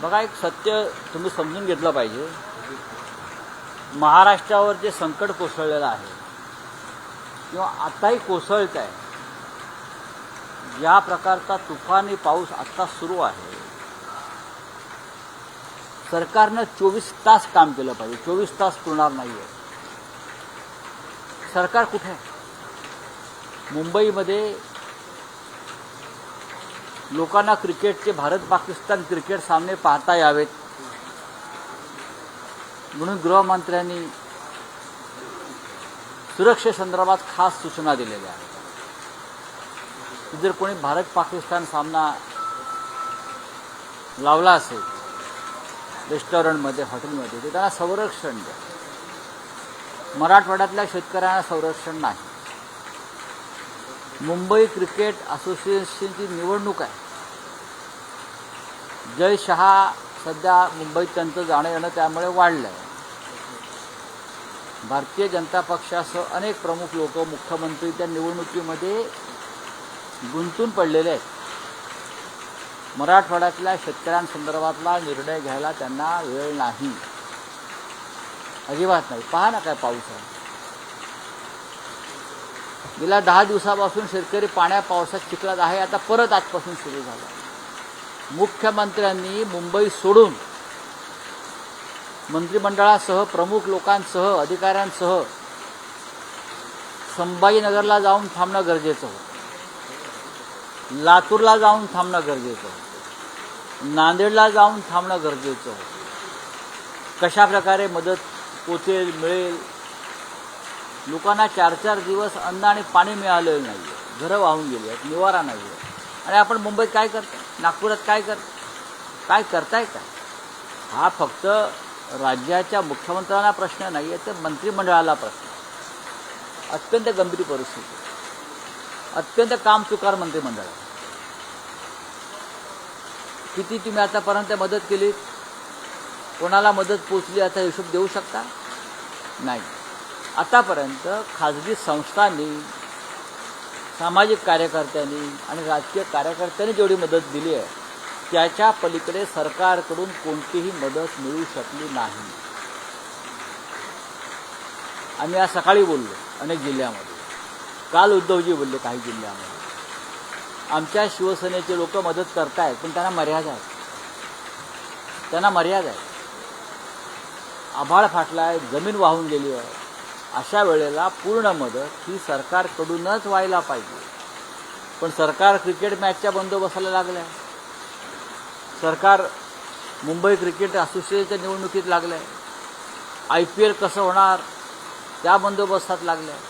बघा एक सत्य तुम्ही समजून घेतलं पाहिजे. महाराष्ट्रावर जे संकट कोसळलेलं आहे किंवा आताही कोसळत आहे ज्या प्रकारचा तुफानी पाऊस आत्ता सुरू आहे. सरकारनं चोवीस तास काम केलं पाहिजे. चोवीस तास पुरणार नाही आहे सरकार कुठे आहे? मुंबईमध्ये लोकांना क्रिकेटचे भारत पाकिस्तान क्रिकेट सामने पाहता यावेत. म्हणून गृहमंत्र्यांनी सुरक्षेसंदर्भात खास सूचना दिलेल्या आहेत. जर कोणी भारत पाकिस्तान सामना लावला असेल रेस्टॉरंटमध्ये हॉटेलमध्ये ते त्यांना संरक्षण द्या. मराठवाड्यातल्या शेतकऱ्यांना संरक्षण नाही. मुंबई क्रिकेट असोसिएशनची निवडणूक आहे. जय शहा सध्या मुंबईत त्यांचं जाणं येणं त्यामुळे वाढलं आहे भारतीय जनता पक्षासह अनेक प्रमुख लोक मुख्यमंत्री त्या निवडणुकीमध्ये गुंतून पडलेले आहेत. मराठवाड्यातल्या शेतकऱ्यांसंदर्भातला निर्णय घ्यायला त्यांना वेळ नाही. अजिबात नाही. पहा ना काय पाऊस आहे. गेल्या दहा दिवसापासून शेतकरी पाण्या पावसात चिखलात आहे. आता परत आजपासून सुरू झाला. मुख्यमंत्र्यांनी मुंबई सोडून मंत्रिमंडळासह प्रमुख लोकांसह अधिकाऱ्यांसह संभाजीनगरला जाऊन थांबणं गरजेचं होतं. लातूरला जाऊन थांबणं गरजेचं होतं. नांदेडला जाऊन थांबणं गरजेचं होतं. कशा प्रकारे मदत पोचेल मिळेल? लोकांना चार चार दिवस अन्न आणि पाणी मिळालेलं नाही आहे घरं वाहून गेली आहेत निवारा नाही आहे आणि आपण मुंबईत काय करतो? नागपुरात काय कर काय करताय का? हा फक्त राज्याच्या मुख्यमंत्र्यांना प्रश्न नाही आहे तर मंत्रिमंडळाला प्रश्न. अत्यंत गंभीर परिस्थिती. अत्यंत काम चुकार मंत्रिमंडळ. किती तुम्ही आतापर्यंत मदत केली? कोणाला मदत पोचली आता हिशोब देऊ शकता? नाही. आतापर्यंत खाजगी संस्थांनी सामाजिक कार्यकर्त्यांनी आणि राजकीय कार्यकर्त्यांनी जेवढी मदत दिली आहे त्याच्या पलीकडे सरकारकडून कोणतीही मदत मिळू शकली नाही. आम्ही आज सकाळी बोललो अनेक जिल्ह्यामध्ये. काल उद्धवजी बोलले काही जिल्ह्यामध्ये. आमच्या शिवसेनेचे लोक मदत करतायत पण त्यांना मर्यादा आहेत त्यांना मर्यादा आहे. आभाळ फाटला आहे जमीन वाहून गेली आहे. अशा वेळेला पूर्ण मदत ही सरकारकडूनच व्हायला पाहिजे. पण सरकार क्रिकेट मॅचच्या बंदोबस्ताला लागलं आहे सरकार मुंबई क्रिकेट असोसिएशनच्या निवडणुकीत लागलं आहे आय पी एल कसं होणार त्या बंदोबस्तात लागलं आहे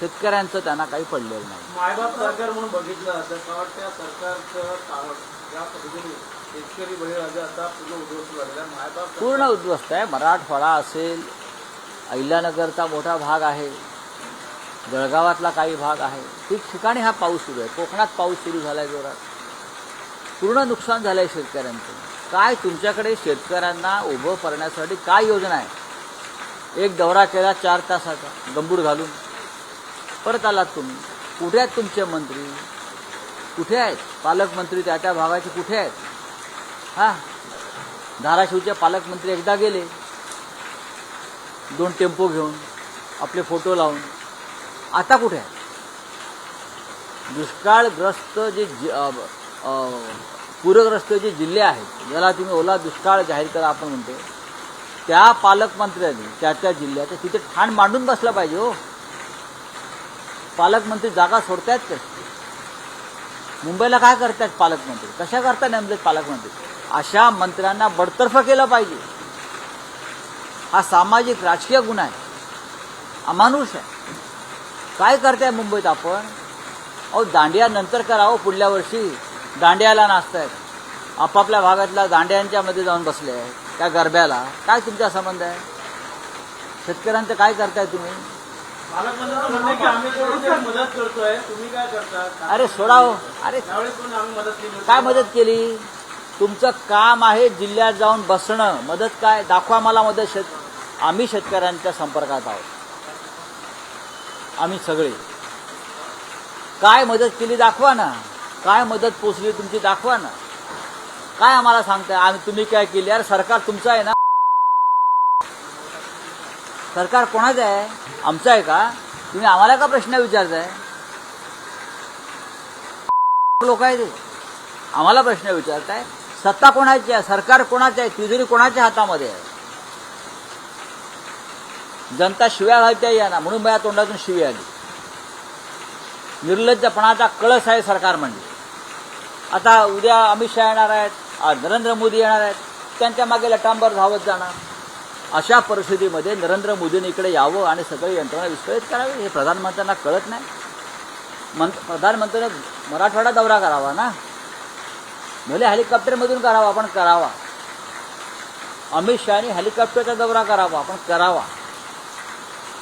शेतकऱ्यांचं त्यांना काही पडलेलं नाही. मायबाप सरकार म्हणून बघितलं तर मला वाटतं या सरकारचं कारण या पद्धतीने शेतकरी बळीराजा आता पूर्ण उद्ध्वस्त झालेला आहे. मायबाप पूर्ण उद्ध्वस्त आहे. मराठवाडा असेल अहिल्यानगरचा मोठा भाग आहे. जळगावातला काही भाग आहे. ठिकठिकाणी हा पाऊस सुरू आहे. कोकणात पाऊस सुरू झाला आहे जोरात. पूर्ण नुकसान झालं आहे शेतकऱ्यांचं. काय तुमच्याकडे शेतकऱ्यांना उभं करण्यासाठी काय योजना आहे? एक दौरा केला चार तासाचा. गंबूड घालून. परत आलात तुम्ही. कुठे आहेत तुमचे मंत्री? कुठे आहेत? पालकमंत्री त्या त्या भागाचे कुठे आहेत? हां? धाराशिवचे पालकमंत्री एकदा गेले. दोन टेम्पो घेऊन आपले फोटो लावून. आता कुठे आहे? दुष्काळग्रस्त जे जि- पूरग्रस्त जे जिल्हे आहेत ज्याला तुम्ही ओला दुष्काळ जाहीर करा आपण म्हणतो त्या पालकमंत्र्यांनी त्या त्या जिल्ह्यात तिथे ठाण मांडून बसलं पाहिजे हो. पालकमंत्री जागा सोडतायत कशी मुंबईला काय करतायत पालकमंत्री? कशा करता नेमलेत पालकमंत्री? अशा मंत्र्यांना बडतर्फ केलं पाहिजे. हा सामाजिक राजकीय गुन्हा आहे. अमानुष आहे. काय करताय मुंबईत आपण? अहो दांडिया नंतर करा हो पुढल्या वर्षी दांडियाला नाचतायत. आपापल्या भागातल्या दांड्यांच्या मध्ये जाऊन बसले आहेत. त्या गरब्याला. काय तुमचा संबंध आहे? शेतकऱ्यांचं काय करताय तुम्ही? अरे सोडा हो अरे. काय मदत केली? तुमचं काम आहे जिल्ह्यात जाऊन बसणं. मदत काय? दाखवा मला मदत शेत आम्ही शेतकऱ्यांच्या संपर्कात आहोत. आम्ही सगळे. काय मदत केली दाखवा ना. काय मदत पोचली तुमची दाखवा ना. काय आम्हाला सांगताय? आम्ही तुम्ही काय केली? अरे सरकार तुमचं आहे ना. सरकार कोणाचं आहे? आमचं आहे का? तुम्ही आम्हाला का प्रश्न विचारताय? लोक आहे ते आम्हाला प्रश्न विचारताय. सत्ता कोणाची आहे? सरकार कोणाचं आहे? तिजोरी कोणाच्या हातामध्ये आहे? जनता शिव्या घालते या ना. म्हणून माझ्या तोंडातून शिवी आली. निर्लज्जपणाचा कळस आहे सरकार म्हणजे. आता उद्या अमित शहा येणार आहेत नरेंद्र मोदी येणार आहेत त्यांच्या मागे लटांबर धावत जाणार. अशा परिस्थितीमध्ये नरेंद्र मोदींनी इकडे यावं आणि सगळी यंत्रणा विस्कळीत करावी हे प्रधानमंत्र्यांना कळत नाही. मंत प्रधानमंत्र्यांनी मराठवाडा दौरा करावा ना. भले हेलिकॉप्टरमधून करावा पण करावा. अमित शहानी हेलिकॉप्टरचा दौरा करावा पण करावा.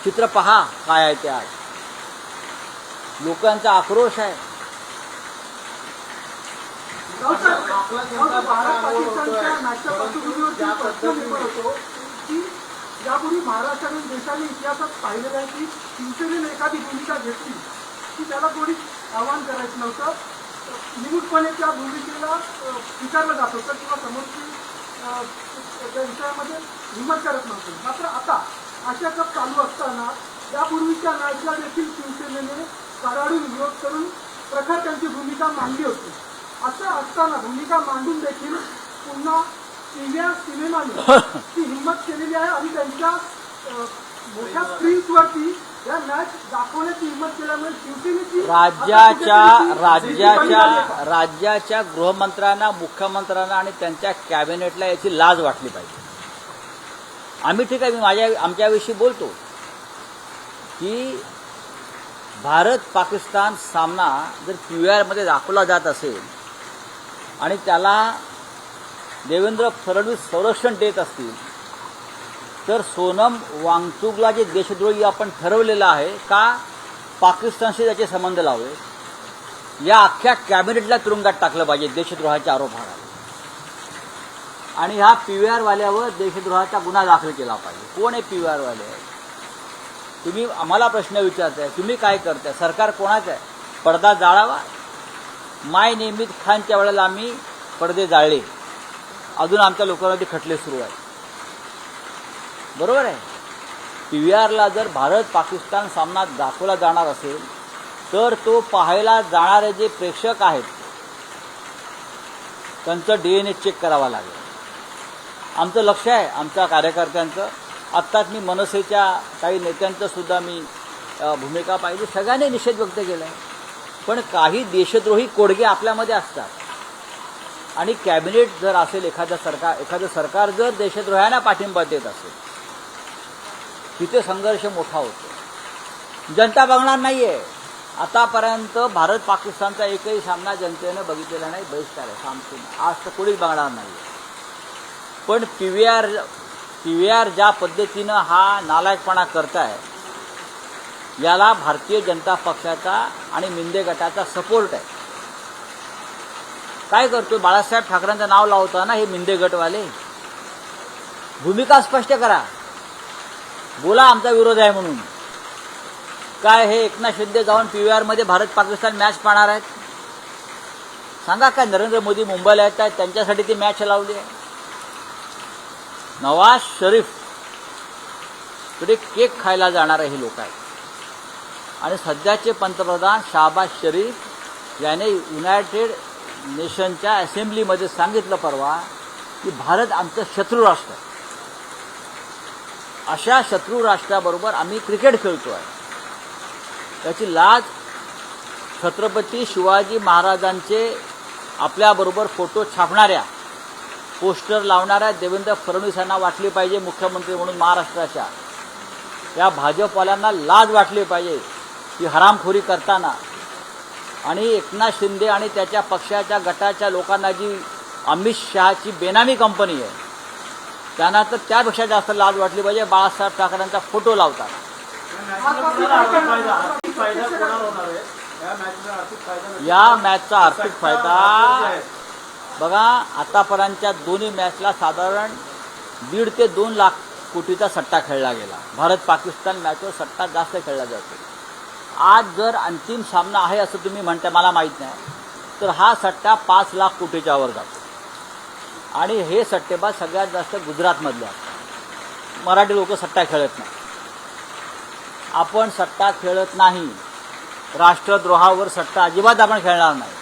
चित्र पहा काय आहे ते आज. लोकांचा आक्रोश आहे. यापूर्वी महाराष्ट्राने देशाने इतिहासात पाहिलेलं आहे की शिवसेनेने एखादी भूमिका घेतली की त्याला कोणी आव्हान करायचं नव्हतं. निमूटपणे त्या भूमिकेला विचारलं जात होतं किंवा समोरची त्या विषयामध्ये हिंमत करत नव्हतं. मात्र आता अशा कप चालू असताना यापूर्वीच्या मॅचला देखील शिवसेनेने कडाडून विरोध करून प्रखर त्यांची भूमिका मांडली होती असं असताना भूमिका मांडून देखील पुन्हा पीव्हीआर सिनेमाने ती हिंमत केलेली आहे आणि त्यांच्या मोठ्या स्क्रीन्सवरती या मॅच दाखवण्याची हिंमत केल्यामुळे शिवसेनेची राज्याच्या राज्याच्या. राज्याच्या गृहमंत्र्यांना मुख्यमंत्र्यांना आणि त्यांच्या कॅबिनेटला याची लाज वाटली पाहिजे आम्ही ठीक आहे मी माझ्या आमच्याविषयी बोलतो की भारत पाकिस्तान सामना जर पी आरमध्ये दाखवला जात असेल आणि त्याला देवेंद्र फडणवीस संरक्षण देत असतील तर सोनम वांगचुकला जे देशद्रोही आपण ठरवलेलं आहे का पाकिस्तानशी त्याचे संबंध लावले? या अख्ख्या कॅबिनेटला तुरुंगात टाकलं पाहिजे देशद्रोहाच्या आरोपाला. आणि ह्या पी व्ही आरवाल्यावर देशद्रोहाचा गुन्हा दाखल केला पाहिजे. कोण आहे पी व्ही आरवाले? तुम्ही आम्हाला प्रश्न विचारताय तुम्ही काय करताय? सरकार कोणाचं आहे? पडदा जाळावा? माय नियमित खानच्या वेळेला आम्ही पडदे जाळले. अजून आमच्या लोकांवरती खटले सुरू आहेत. बरोबर आहे? पी व्ही आरला जर भारत पाकिस्तान सामना दाखवला जाणार असेल तर तो पाहायला जाणारे जे प्रेक्षक आहेत त्यांचं डी एन ए चेक करावा लागेल. आमचं लक्ष आहे आमच्या कार्यकर्त्यांचं. आत्ताच मी मनसेच्या काही नेत्यांचंसुद्धा मी भूमिका पाहिली. सगळ्यांनी निषेध व्यक्त केला आहे पण काही देशद्रोही कोडगे आपल्यामध्ये असतात. आणि कॅबिनेट जर असेल एखादं सरकार एखादं सरकार जर देशद्रोह्यांना पाठिंबा देत असेल तिथे संघर्ष मोठा होतो. जनता बघणार नाही आहे आतापर्यंत भारत पाकिस्तानचा एकही सामना जनतेनं बघितलेला नाही बहिष्कार आहे. सामसून आज तर कोणीच बघणार नाही पण P V R P V R ज्या पद्धतीनं हा नालायकपणा करताय याला भारतीय जनता पक्षाचा आणि मिंदे गटाचा सपोर्ट आहे. काय करतो बाळासाहेब ठाकरेंचं नाव लावताना हे मिंदे गटवाले भूमिका स्पष्ट करा. बोला आमचा विरोध आहे म्हणून. काय हे एकनाथ शिंदे जाऊन पी व्ही आरमध्ये भारत पाकिस्तान मॅच पाहणार आहेत? सांगा काय नरेंद्र मोदी मुंबईला येत आहेत त्यांच्यासाठी ती मॅच लावली आहे. नवाज शरीफ. कडे केक खायला जाणारे हे लोक आहेत. आणि सध्याचे पंतप्रधान शाहबाज शरीफ याने युनायटेड नेशनच्या असेंब्लीमध्ये सांगितलं परवा की भारत आमचं शत्रू राष्ट्र आहे. अशा शत्रू राष्ट्राबरोबर आम्ही क्रिकेट खेळतो आहे त्याची लाज छत्रपती शिवाजी महाराजांचे आपल्याबरोबर फोटो छापणाऱ्या पोस्टर लावणाऱ्या देवेंद्र फडणवीस यांना वाटली पाहिजे मुख्यमंत्री म्हणून महाराष्ट्राच्या. या भाजपवाल्यांना लाज वाटली पाहिजे की हरामखोरी करताना. आणि एकनाथ शिंदे आणि त्याच्या पक्षाच्या गटाच्या लोकांना जी अमित शहाची बेनामी कंपनी आहे त्यांना तर त्यापेक्षा जास्त लाज वाटली पाहिजे. बाळासाहेब ठाकरेंचा फोटो लावताना. या मॅचचा आर्थिक फायदा बघा आतापर्यंतच्या दोन्ही मॅचला साधारण दीड ते दोन लाख कोटीचा सट्टा खेळला गेला. भारत पाकिस्तान मॅचवर सट्टा जास्त खेळला जातो. आज जर अंतिम सामना आहे असं तुम्ही म्हणता मला माहीत नाही. तर हा सट्टा पाच लाख कोटीच्या वर जातो. आणि हे सट्टेबाज सगळ्यात जास्त गुजरातमधले असतात मराठी लोक सट्टा खेळत नाही. आपण सट्टा खेळत नाही. राष्ट्रद्रोहावर सट्टा अजिबात आपण खेळणार नाही.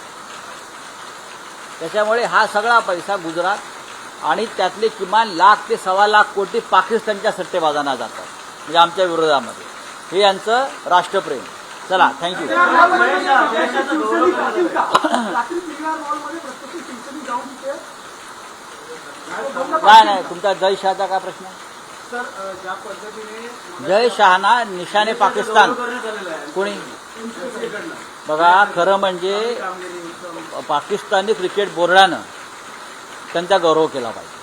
त्याच्यामुळे हा सगळा पैसा गुजरात आणि त्यातले किमान लाख ते सव्वा लाख कोटी पाकिस्तानच्या सट्टेबाजांना जातात. म्हणजे आमच्या विरोधामध्ये. हे यांचं राष्ट्रप्रेम. चला थँक्यू काय नाही तुमचा जय शहाचा काय प्रश्न? जय शहाना निशाने पाकिस्तान. कोणी? बघा खरं म्हणजे पाकिस्तानी क्रिकेट बोर्डानं त्यांचा गौरव केला पाहिजे.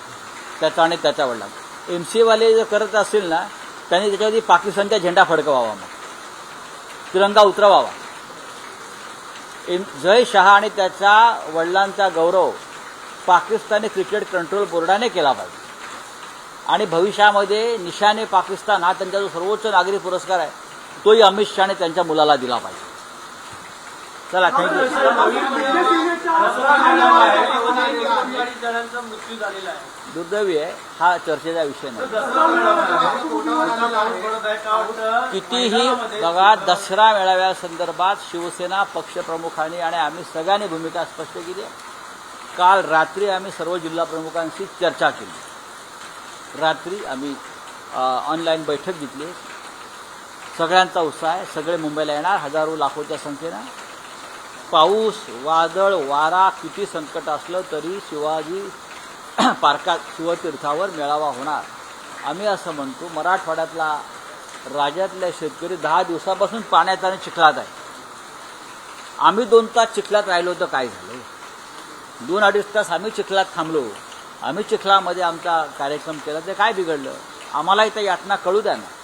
त्याचा आणि त्याच्या वडिलांचा. एम सी वाले जर करत असतील ना त्यांनी त्याच्यावरती पाकिस्तानचा झेंडा फडकवावा मग. तिरंगा उतरवावा. एम जय शहा आणि त्याच्या वडिलांचा गौरव पाकिस्तानी क्रिकेट कंट्रोल बोर्डाने केला पाहिजे. आणि भविष्यामध्ये निशाने पाकिस्तान हा त्यांचा जो सर्वोच्च नागरी पुरस्कार आहे तोही अमित शहाने त्यांच्या मुलाला दिला पाहिजे. चला थँक्यू जणांचा मृत्यू झालेला आहे दुर्दैवी आहे. हा चर्चेचा विषय नाही. कितीही बघा दसरा मेळाव्या संदर्भात शिवसेना पक्षप्रमुखांनी आणि आम्ही सगळ्यांनी भूमिका स्पष्ट केली आहे. काल रात्री आम्ही सर्व जिल्हा प्रमुखांशी चर्चा केली. रात्री आम्ही ऑनलाईन बैठक घेतली. सगळ्यांचा उत्साह आहे. सगळे मुंबईला येणार. हजारो लाखोच्या संख्येनं. पाऊस वादळ वारा किती संकट असलं तरी शिवाजी पार्कात शिवतीर्थावर मेळावा होणार. आम्ही असं म्हणतो मराठवाड्यातला राज्यातल्या शेतकरी दहा दिवसापासून पाण्यात आणि चिखलात आहे. आम्ही दोन तास चिखलात राहिलो तर काय झालं? दोन अडीच तास आम्ही चिखलात थांबलो. आम्ही चिखलामध्ये आमचा कार्यक्रम केला ते काय बिघडलं? आम्हालाही त्या यातना कळू द्या ना.